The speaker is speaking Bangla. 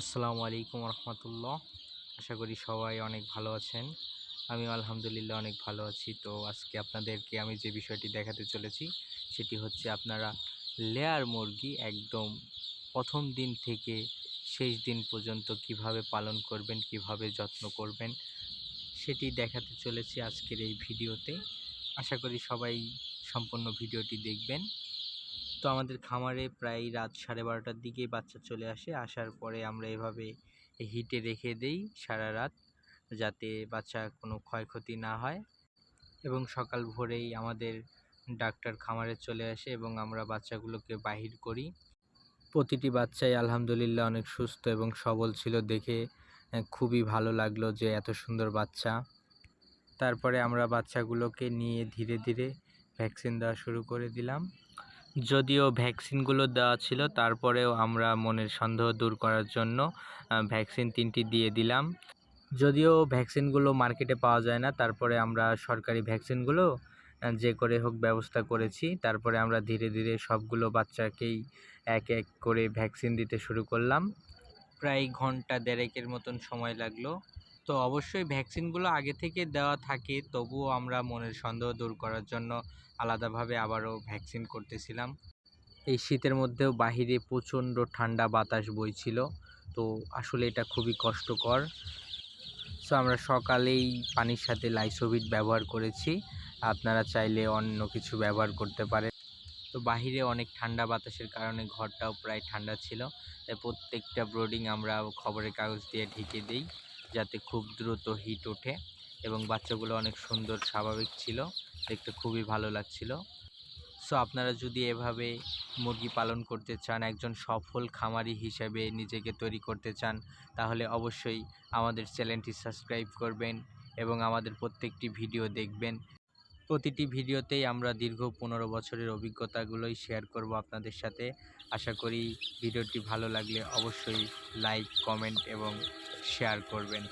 আসসালামু আলাইকুম রহমতুল্লাহ আশা করি সবাই অনেক ভালো আছেন। আমি আলহামদুলিল্লাহ অনেক ভালো আছি। তো আজকে আপনাদেরকে আমি যে বিষয়টি দেখাতে চলেছি, সেটি হচ্ছে আপনারা লেয়ার মুরগি একদম প্রথম দিন থেকে শেষ দিন পর্যন্ত কীভাবে পালন করবেন, কীভাবে যত্ন করবেন, সেটি দেখাতে চলেছি আজকের এই ভিডিওতে। আশা করি সবাই সম্পূর্ণ ভিডিওটি দেখবেন। তো আমাদের খামারে প্রায় রাত সাড়ে বারোটার দিকে বাচ্চা চলে আসে। আসার পরে আমরা এভাবে হিটে রেখে দেই সারা রাত যাতে বাচ্চা কোনো ক্ষয়ক্ষতি না হয় এবং সকাল ভোরেই আমাদের ডাক্তার খামারে চলে আসে এবং আমরা বাচ্চাগুলোকে বাহির করি। প্রতিটি বাচ্চাই আলহামদুলিল্লাহ অনেক সুস্থ এবং সবল ছিল দেখে খুবই ভালো লাগল যে এত সুন্দর বাচ্চা। তারপরে আমরা বাচ্চাগুলোকে নিয়ে ধীরে ধীরে ভ্যাকসিন দেওয়া শুরু করে দিলাম। যদিও ভ্যাকসিনগুলো দেওয়া ছিল, তারপরেও আমরা মনের সন্দেহ দূর করার জন্য ভ্যাকসিন তিনটি দিয়ে দিলাম। যদিও ভ্যাকসিনগুলো মার্কেটে পাওয়া যায় না, তারপরে আমরা সরকারি ভ্যাকসিনগুলো যে করে হোক ব্যবস্থা করেছি। তারপরে আমরা ধীরে ধীরে সবগুলো বাচ্চাকেই এক এক করে ভ্যাকসিন দিতে শুরু করলাম। প্রায় ঘণ্টা দেড়েকের মতন সময় লাগল। তো অবশ্যই ভ্যাকসিনগুলো আগে থেকে দেওয়া থাকে, তবুও আমরা মনের সন্দেহ দূর করার জন্য আলাদাভাবে আবারও ভ্যাকসিন করতেছিলাম। এই শীতের মধ্যেও বাহিরে প্রচণ্ড ঠান্ডা বাতাস বইছিল, তো আসলে এটা খুবই কষ্টকর। সো আমরা সকালেই পানির সাথে লাইসোভিট ব্যবহার করেছি, আপনারা চাইলে অন্য কিছু ব্যবহার করতে পারেন। তো বাহিরে অনেক ঠান্ডা বাতাসের কারণে ঘরটাও প্রায় ঠান্ডা ছিল, তাই প্রত্যেকটা ব্রোডিং আমরা খবরের কাগজ দিয়ে ঢেকে দিই। যাতে খুব দ্রুত হিট ওঠে এবং বাচ্চাগুলো অনেক সুন্দর, স্বাভাবিক ছিল। দেখতে খুবই ভালো লাগছিল। সো আপনারা যদি এভাবে মুরগি পালন করতে চান, একজন সফল খামারি হিসেবে নিজেকে তৈরি করতে চান, তাহলে অবশ্যই আমাদের চ্যানেলটি সাবস্ক্রাইব করবেন এবং আমাদের প্রত্যেকটি ভিডিও দেখবেন। প্রতিটি ভিডিওতেই আমরা দীর্ঘ পনেরো বছরের অভিজ্ঞতাগুলোই শেয়ার করব আপনাদের সাথে। আশা করি ভিডিওটি ভালো লাগলে অবশ্যই লাইক কমেন্ট এবং শেয়ার করবেন।